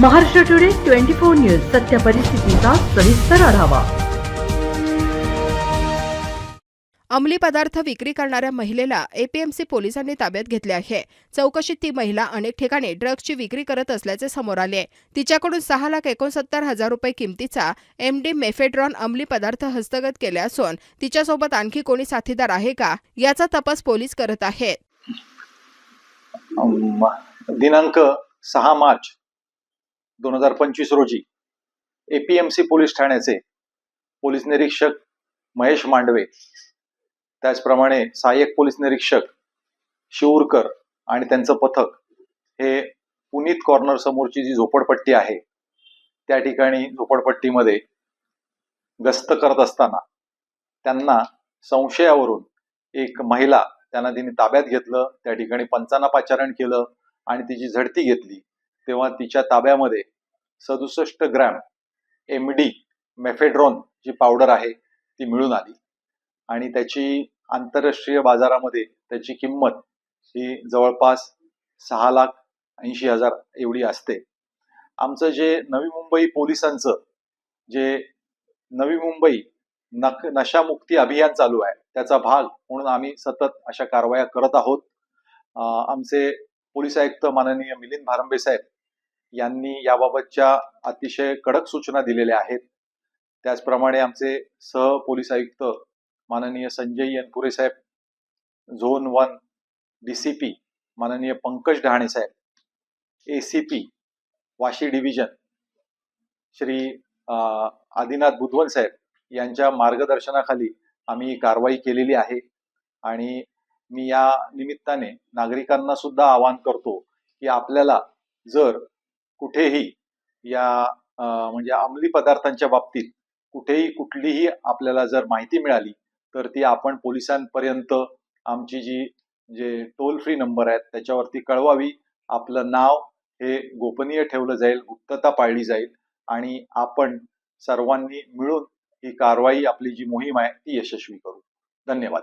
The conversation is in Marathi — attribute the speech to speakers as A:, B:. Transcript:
A: Maharashtra today twenty four news सत्य परिस्थितीचा सविस्तर आढावा.
B: अंमली पदार्थ विक्री करणाऱ्या महिलेला एपीएमसी पोलिसांनी ताब्यात घेतले आहे. चौकशीत ती महिला अनेक ठिकाणी ड्रग्जची विक्री करत असल्याचे समोर आले. तिच्याकडून सहा लाख एकोणसत्तर हजार रुपये किमतीचा एमडी मेफेड्रॉन अंमली पदार्थ हस्तगत केले असून तिच्यासोबत आणखी कोणी साथीदार आहे का याचा तपास पोलीस करत आहेत.
C: दिनांक सहा मार्च दोन हजार पंचवीस रोजी एपीएमसी पोलीस ठाण्याचे पोलीस निरीक्षक महेश मांडवे त्याचप्रमाणे सहाय्यक पोलीस निरीक्षक शिवूरकर आणि त्यांचं पथक हे पुनीत कॉर्नर समोरची जी झोपडपट्टी आहे त्या ठिकाणी झोपडपट्टीमध्ये गस्त करत असताना त्यांना संशयावरून एक महिला त्यांना तिने ताब्यात घेतलं त्या ठिकाणी पंचांना पाचारण केलं आणि तिची झडती घेतली. तेव्हा तिच्या ताब्यामध्ये सदुसष्ट ग्रॅम एम डी मेफेड्रॉन जी पावडर आहे ती मिळून आली. आणि त्याची आंतरराष्ट्रीय बाजारामध्ये त्याची किंमत ही जवळपास सहा लाख ऐंशी हजार एवढी असते. आमचं जे नवी मुंबई पोलिसांचं जे नवी मुंबई नक नशामुक्ती अभियान चालू आहे त्याचा भाग म्हणून आम्ही सतत अशा कारवाया करत आहोत. आमचे पोलीस आयुक्त माननीय मिलिंद भारंबे साहेब यांनी याबाबतच्या अतिशय कडक सूचना दिलेल्या आहेत. त्याचप्रमाणे आमचे सह पोलीस आयुक्त माननीय संजय यनपुरे साहेब zone one D C P माननीय पंकज डहाणे साहेब A C P Vashi division Shri Adinath Budhwan साहेब यांच्या मार्गदर्शनाखाली आम्ही कारवाई केलेली आहे आणि मी या निमित्ताने नागरिकांना सुद्धा आवाहन करतो की आपल्याला जर कुठेही या म्हणजे अंमली पदार्थांच्या बाबतीत कुठेही कुठलीही आपल्याला जर माहिती मिळाली तर ती आपण पोलिसांपर्यंत आमची जी जे टोल फ्री नंबर आहेत त्याच्यावरती कळवावी. आपलं नाव हे गोपनीय ठेवलं जाईल गुप्तता पाळली जाईल आणि आपण सर्वांनी मिळून ही कारवाई आपली जी मोहीम आहे ती यशस्वी करू. धन्यवाद.